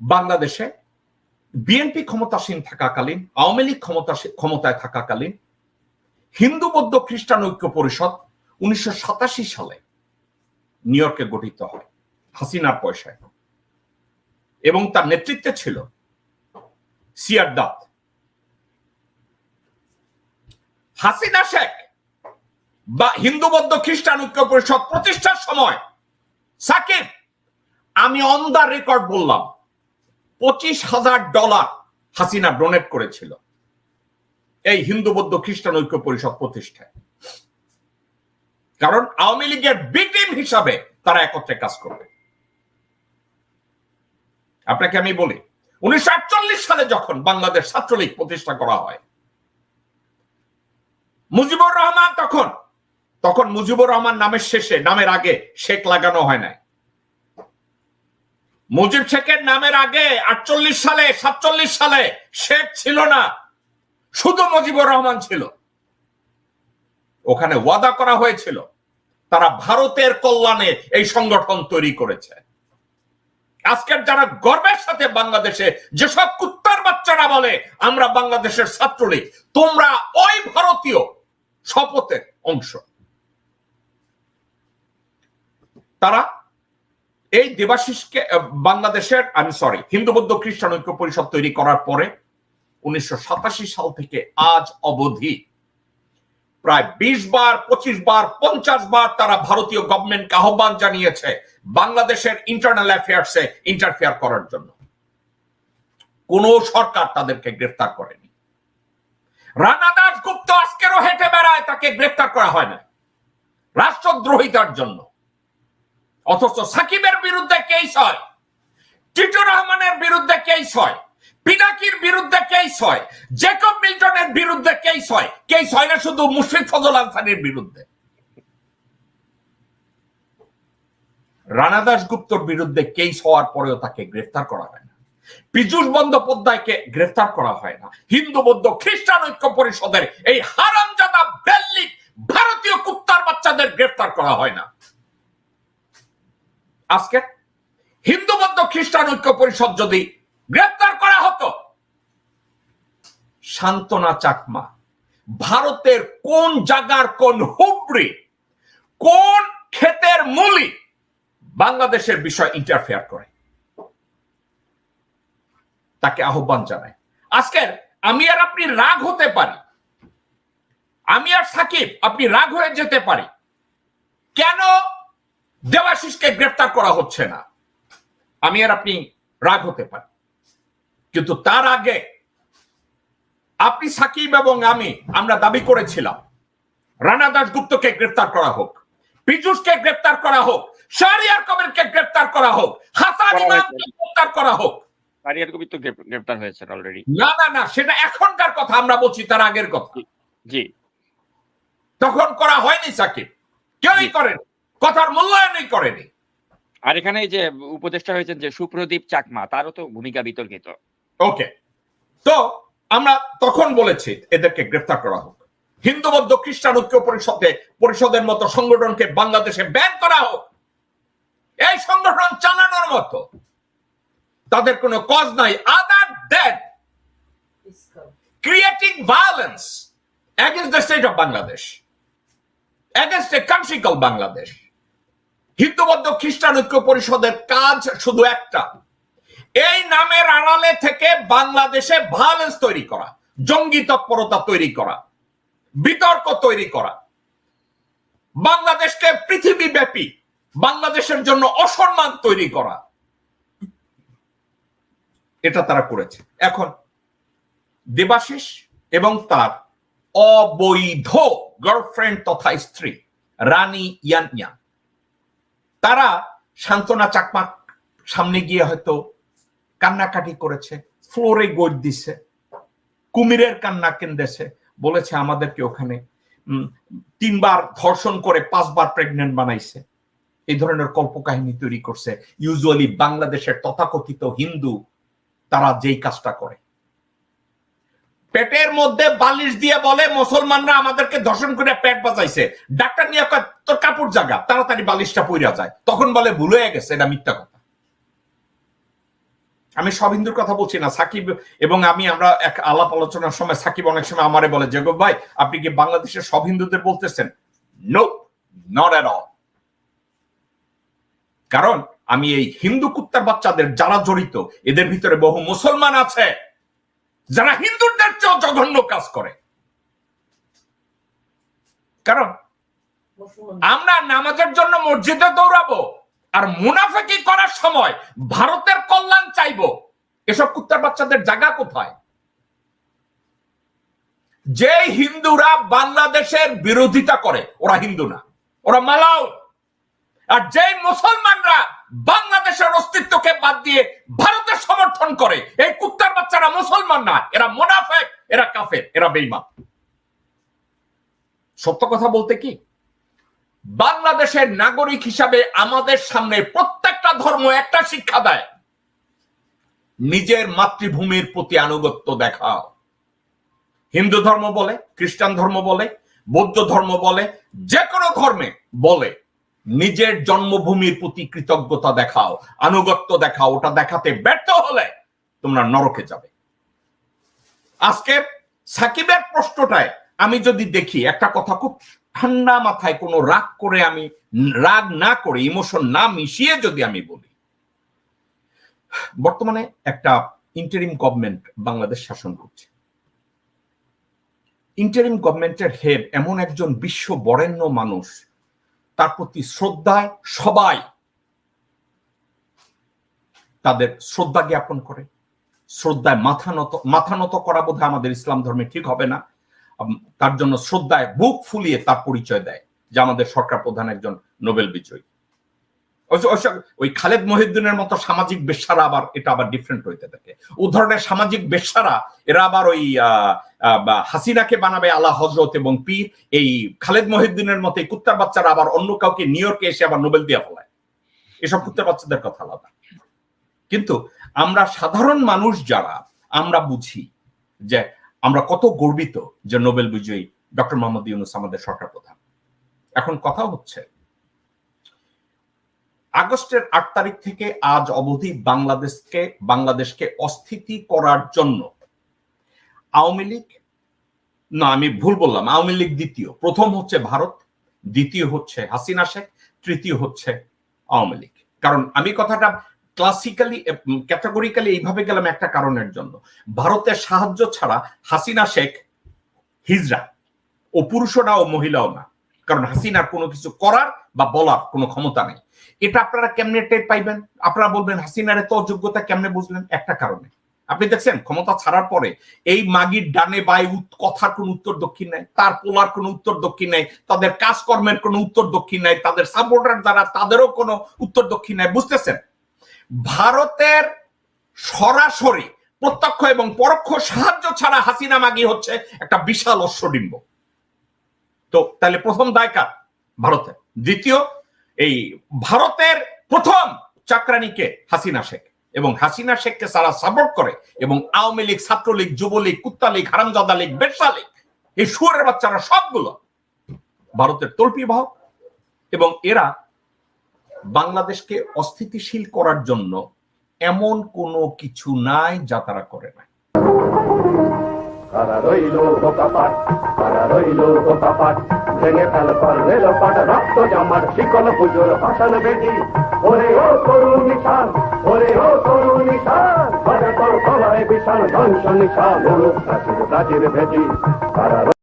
বাংলাদেশে বিএনপি ক্ষমতাসীন থাকাকালীন, আওয়ামী লীগ ক্ষমতা ক্ষমতায় থাকাকালীন হিন্দু বৌদ্ধ খ্রিস্টান ঐক্য পরিষদ উনিশশো সাতাশি সালে নিউ ইয়র্কে গঠিত হয়, হাসিনার পয়সায়। এবং তার নেতৃত্বে ছিল সিয়ার দাত। হাসিনা শেখ বা হিন্দু বৌদ্ধ খ্রিস্টান ঐক্য পরিষদ প্রতিষ্ঠার সময়, সাকিব, আমি অন দা রেকর্ড বললাম পঁচিশ হাজার ডলার হাসিনা ডোনেট করেছিল এই হিন্দু বৌদ্ধ খ্রিস্টান ঐক্য পরিষদ প্রতিষ্ঠায়। কারণ আওয়ামী লীগের বিটিম হিসাবে তারা একত্রে কাজ করবে। আপনাকে আমি বলি, উনিশশো আটচল্লিশ সালে যখন বাংলাদেশ ছাত্রলীগ প্রতিষ্ঠা করা হয়, মুজিবুর রহমান তখন তখন মুজিবুর রহমান নামের শেষে, নামের আগে শেখ লাগানো হয় নাই। মুজিব শেখের নামের আগে আটচল্লিশ সালে, সাতচল্লিশ সালে শেখ ছিল না। শুধু মুজিবুর রহমান ছিল। ওখানে ওয়াদা করা হয়েছিল, তারা ভারতের কল্যাণে এই সংগঠন তৈরি করেছে। আজকের যারা গর্বের সাথে বাংলাদেশে যেসব কুত্তার বাচ্চারা বলে, আমরা বাংলাদেশের ছাত্রলীগ, তোমরা ওই ভারতীয় শপথের অংশ। তারা এই দেবাশিসকে বাংলাদেশের, আমি সরি হিন্দু, বৌদ্ধ, খ্রিস্টান ঐক্য পরিষদ তৈরি করার পরে উনিশশো সাতাশি সাল থেকে আজ অবধি প্রায় বিশ বার, পঁচিশ বার, পঞ্চাশ বার তারা ভারতীয় গভর্নমেন্টকে আহ্বান জানিয়েছে বাংলাদেশের ইন্টারনাল অ্যাফেয়ার্সে ইন্টারফেয়ার করার জন্য। কোন সরকার তাদেরকে গ্রেফতার করেনি। রানা দাস গুপ্ত আজকেরও হেঁটে বেড়ায়, তাকে গ্রেফতার করা হয় না রাষ্ট্রদ্রোহিতার জন্য। অথচ সাকিবের বিরুদ্ধে কেস হয় টিটু রহমানের বিরুদ্ধে কেস হয়, পিনাকির বিরুদ্ধে কেস হয়, জেকব মিল্টনের বিরুদ্ধে কেস হয় কেস হয় না শুধু মুশফিক ফজল আনসারির বিরুদ্ধে। রানা দাস গুপ্তর বিরুদ্ধে কেস হওয়ার পরেও তাকে গ্রেফতার করা হয় না। পীযুষ বন্দ্যোপাধ্যায়কে গ্রেফতার করা হয় না। হিন্দু বৌদ্ধ খ্রিস্টান ঐক্য পরিষদের এই হারামজাদা বেল্লিক ভারতীয় কুত্তার বাচ্চাদের গ্রেফতার করা হয় না। আজকে হিন্দু বৌদ্ধ খ্রিস্টান ঐক্য পরিষদ যদি গ্রেফতার করা হতো শান্তনা চাকমা, ভারতের কোন জায়গার কোন হুবড়ি, কোন ক্ষেতের মূলি বাংলাদেশের বিষয় ইন্টারফেয়ার করে? তাকে আহ্বান জানায় আজকের আমি আর আপনি রাগ হতে পারি। আমি আর সাকিব, আপনি রাগ হয়ে যেতে পারি। কেন দেবাশিসকে গ্রেফতার করা হচ্ছে না। আমি আর আপনি রাগ হতে পারি। কিন্তু তার আগে আপনি সাকিব এবং আমি আমরা দাবি করেছিলাম রানা দাস গুপ্তকে গ্রেফতার করা হোক পীযুষকে গ্রেফতার করা হোক শাহরিয়ার কবিরকে গ্রেফতার করা হোক হাসান ইমামকে গ্রেফতার করা হোক। শাহরিয়ার কবির তো গ্রেফতার হয়েছেন অলরেডি না না না সেটা এখনকার কথা আমরা বলছি তার আগের কথা। জি। তখন করা হয়নি সাকিব। কেউই করেনি। কথার মূল্যায়নই করেনি। আর এখানে যে উপদেষ্টা হয়েছেন যে সুপ্রদীপ চাকমা তারও তো ভূমিকা বিতর্কিত। ওকে। তো আমরা তখন বলেছি এদেরকে গ্রেফতার করা হোক। হিন্দু বৌদ্ধ খ্রিস্টান ঐক্য পরিষদে পরিষদের মতো সংগঠনকে বাংলাদেশে ব্যান করা হোক। এই সংগঠন চালানোর মতো। তাদের কোনো কজ নাই other than creating violence against the state of Bangladesh against a country called Bangladesh Hindu Bouddha Christian Oikya পরিষদের কাজ শুধু একটা। এই নামের আড়ালে থেকে বাংলাদেশে ভায়োলেন্স তৈরি করা, জঙ্গি তৎপরতা তৈরি করা, বিতর্ক তৈরি করা। বাংলাদেশকে পৃথিবী ব্যাপী বাংলাদেশের জন্য অসম্মান তৈরি করা। এটা তারা করেছে। এখন দেবাশিস এবং তার অবৈধ গার্লফ্রেন্ড তথা স্ত্রী, রানী ইয়ানিয়া। তারা সান্ত্বনা চাকমা সামনে গিয়ে হয়তো কান্নাকাটি করেছে, ফ্লোরে গোট দিছে, কুমিরের কান্না কেন্দেছে বলেছে আমাদেরকে ওখানে তিনবার ধর্ষণ করে পাঁচবার প্রেগনেন্ট বানাইছে। এই ধরনের কল্পকাহিনী তৈরি করছে। ইউজুয়ালি বাংলাদেশের তথাকথিত হিন্দু, তারা যেই কাজটা করে। পেটের মধ্যে বালিশ দিয়ে বলে, মুসলমানরা আমাদেরকে ধর্ষণ করে পেট বাজাইছে ডাক্তার নিয়ে তোর কাপড় জাগা, তাড়াতাড়ি বালিশটা পইরা যায়। তখন বলে, ভুল হয়ে গেছে, এটা মিথ্যা কথা। আমি সব হিন্দুর কথা বলছি না, সাকিব এবং আমি, আমরা এক আলাপ আলোচনার সময় সাকিব অনেক সময় আমারে বলে জেগব ভাই, আপনি কি বাংলাদেশের সব হিন্দুদের বলতেছেন? নো নট এট অল কারণ, আমি এই হিন্দু কুত্তার বাচ্চাদের যারা জড়িত, এদের ভিতরে বহু মুসলমান আছে। যারা হিন্দুদের চেয়েও জঘন্য কাজ করে। কারণ আমরা নামাজের জন্য মসজিদে দৌড়াবো আর মুনাফেকি করার সময় ভারতের কল্যাণ চাইব। এসব কুত্তার বাচ্চাদের জায়গা কোথায়? যে হিন্দুরা বাংলাদেশের বিরোধিতা করে, ওরা হিন্দু না, ওরা মালাও। আর যে মুসলমানরা বাংলাদেশের অস্তিত্বকে বাদ দিয়ে ভারতের সমর্থন করে। এই কুত্তার বাচ্চারা মুসলমান না, এরা মোনাফেক, এরা কাফের, এরা বেইমান সত্য কথা বলতে কি? বাংলাদেশের নাগরিক হিসাবে আমাদের সামনে প্রত্যেকটা ধর্ম একটা শিক্ষা দেয়। নিজের মাতৃভূমির প্রতি আনুগত্য দেখাও। হিন্দু ধর্ম বলে, খ্রিস্টান ধর্ম বলে, বৌদ্ধ ধর্ম বলে, যে কোনো ধর্মে বলে। নিজের জন্মভূমির প্রতি কৃতজ্ঞতা দেখাও, আনুগত্য দেখাও, ওটা দেখাতে ব্যর্থ হলে তোমরা নরকে যাবে। আজকের সাকিবের প্রশ্নটায় আমি যদি দেখি, একটা কথা খুব ঠান্ডা মাথায় কোনো রাগ করে আমি, রাগ না করে, ইমোশন না মিশিয়ে যদি আমি বলি, বর্তমানে একটা ইন্টারিম গভর্নমেন্ট বাংলাদেশ শাসন করছে। ইন্টারিম গভর্নমেন্টের হেড এমন একজন বিশ্ব বরেণ্য মানুষ তার প্রতি শ্রদ্ধায় সবাই তাদের শ্রদ্ধা জ্ঞাপন করে। শ্রদ্ধায় মাথা নত মাথা নত করা বোধহয় আমাদের ইসলাম ধর্মে ঠিক হবে না। তার জন্য শ্রদ্ধায় বুক ফুলিয়ে তার পরিচয় দেয়, যে আমাদের সরকার প্রধান একজন নোবেল বিজয়ী। ওই খালেদ মহিউদ্দিনের মতো সামাজিক বেশ্যারা আবার এটা আবার ডিফারেন্ট হইতে থাকে। ও ধরনের সামাজিক বেশ্যারা, এরা আবার ওই হাসিনাকে বানাবে আলা হজরত এবং পীর। এই খালেদ মহিউদ্দিনের মতো এই কুত্তার বাচ্চারা আবার অন্য কাউকে নিউ ইয়র্কে এসে আবার নোবেল দিয়ে ফেলায়। এসব কুত্তার বাচ্চাদের কথা আলাদা। কিন্তু আমরা সাধারণ মানুষ যারা, আমরা বুঝি যে আমরা কত গর্বিত যে নোবেল বিজয়ী ডক্টর মোহাম্মদ ইউনুস আমাদের সরকার প্রধান। এখন কথা হচ্ছে আগস্টের আট তারিখ থেকে আজ অবধি বাংলাদেশকে বাংলাদেশকে অস্থিতি করার জন্য আওয়ামী লীগ, না, আমি ভুল বললাম, আওয়ামী লীগ দ্বিতীয়। প্রথম হচ্ছে ভারত, দ্বিতীয় হচ্ছে হাসিনা শেখ, তৃতীয় হচ্ছে আওয়ামী লীগ। কারণ আমি কথাটা ক্লাসিক্যালি ক্যাটাগরিক্যালি এইভাবে গেলাম একটা কারণের জন্য। ভারতের সাহায্য ছাড়া হাসিনা শেখ হিজরা ও পুরুষও না, ও মহিলাও না। কারণ হাসিনার কোনো কিছু করার বা বলার কোনো ক্ষমতা নেই। এটা আপনারা কেমনে টের পাইবেন? আপনারা বলবেন, হাসিনার এত অযোগ্যতা কেমনে বুঝলেন? একটা কারণে। আপনি দেখছেন, ক্ষমতা ছাড়ার পরে এই মাগির ডানে বাই কথার কোনো উত্তর দক্ষিণ নাই, তার পোলার কোনো উত্তর দক্ষিণ নাই, তাদের কাজকর্মের কোনো উত্তর দক্ষিণ নাই, তাদের সাপোর্টার দ্বারা তাদেরও কোনো উত্তর দক্ষিণ নাই। বুঝতেছেন? ভারতের সরাসরি প্রত্যক্ষ এবং পরোক্ষ সাহায্য ছাড়া হাসিনা মাগি হচ্ছে একটা বিশাল অশ্বডিম্ব। তো তাহলে প্রথম দায়কার ভারতের দ্বিতীয়, এই ভারতের প্রথম চাকরানিকে হাসিনা শেখ। এবং হাসিনা শেখকে সারা সাপোর্ট করে এবং আওয়ামী লীগ, ছাত্রলীগ, যুবলীগ কুত্তা লীগ হারামজাদা লীগ বেরসা লীগ, এই সুরের বাচ্চারা সবগুলো ভারতের তল্পি বাহক। এবং এরা বাংলাদেশকে অস্থিতিশীল করার জন্য এমন কোনো কিছু নাই যা তারা করে না কারা রইল বোকাপাট কারা রইল বোকাপাট ভেঙে ফেল পার রেল পাট, রক্ত জামার শিকল পুজোর ভাষণ বেটি ওরে ও তরুণ নিশান, ওরে ও তরুণ নিশান বাজা তোর ধ্বংস নিশান